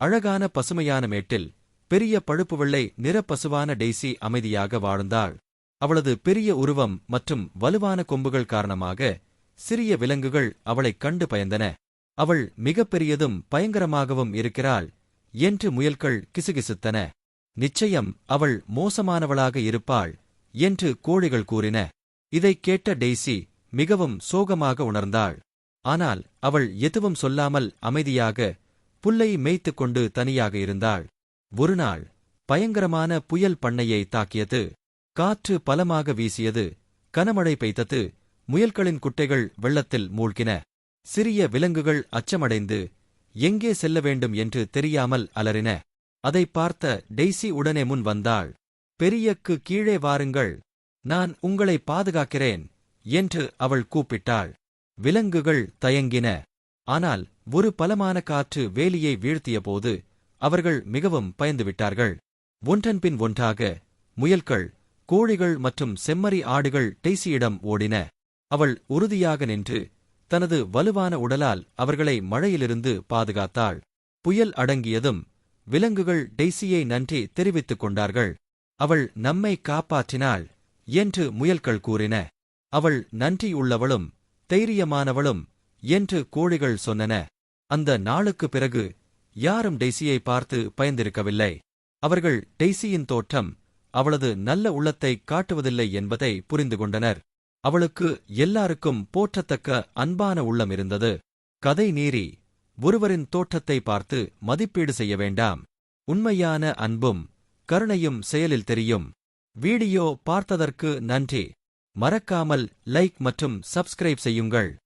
அழகான பசுமையான மேட்டில் பெரிய பழுப்பு வெள்ளை நிறப்பசுவான டெய்சி அமைதியாக வாழ்ந்தாள். அவளது பெரிய உருவம் மற்றும் வலுவான கொம்புகள் காரணமாக சிறிய விலங்குகள் அவளைக் கண்டு பயந்தன. அவள் மிகப்பெரியதும் பயங்கரமாகவும் இருக்கிறாள் என்று முயல்கள் கிசுகிசுத்தன. நிச்சயம் அவள் மோசமானவளாக இருப்பாள் என்று கோழிகள் கூறின. இதைக் கேட்ட டெய்சி மிகவும் சோகமாக உணர்ந்தாள். ஆனால் அவள் எதுவும் சொல்லாமல் அமைதியாக புல்லை மேய்த்துக் கொண்டு தனியாக இருந்தாள். ஒருநாள் பயங்கரமான புயல் பண்ணையை தாக்கியது. காற்று பலமாக வீசியது. கனமழை பெய்தது. முயல்களின் குட்டைகள் வெள்ளத்தில் மூழ்கின. சிறிய விலங்குகள் அச்சமடைந்து எங்கே செல்ல வேண்டும் என்று தெரியாமல் அலறின. அதை பார்த்த டெய்சி உடனே முன் வந்தாள். பெரியக்கு கீழே வாருங்கள். நான் உங்களை பாதுகாக்கிறேன் என்று அவள் கூப்பிட்டாள். விலங்குகள் தயங்கின. ஆனால் ஒரு பலமான காற்று வேலியை வீழ்த்தியபோது அவர்கள் மிகவும் பயந்துவிட்டார்கள். ஒன்றன்பின் ஒன்றாக முயல்கள் கோழிகள் மற்றும் செம்மறி ஆடுகள் டெய்சியிடம் ஓடின. அவள் உறுதியாக நின்று தனது வலுவான உடலால் அவர்களை மழையிலிருந்து பாதுகாத்தாள். புயல் அடங்கியதும் விலங்குகள் டெய்சியை நன்றி தெரிவித்துக் கொண்டார்கள். அவள் நம்மை காப்பாற்றினாள் என்று முயல்கள் கூறின. அவள் நன்றியுள்ளவளும் தைரியமானவளும் என்று கோழிகள் சொன்னன. அந்த நாளுக்குப் பிறகு யாரும் டெய்ஸியை பார்த்து பயந்திருக்கவில்லை. அவர்கள் டெய்ஸியின் தோற்றம் அவளது நல்ல உள்ளத்தை காட்டுவதில்லை என்பதை புரிந்து கொண்டனர். அவளுக்கு எல்லாருக்கும் போற்றத்தக்க அன்பான உள்ளம் இருந்தது. கதை நீரி ஒருவரின் தோற்றத்தை பார்த்து மதிப்பீடு செய்ய வேண்டாம். உண்மையான அன்பும் கருணையும் செயலில் தெரியும். வீடியோ பார்த்ததற்கு நன்றி. மறக்காமல் லைக் மற்றும் சப்ஸ்கிரைப் செய்யுங்கள்.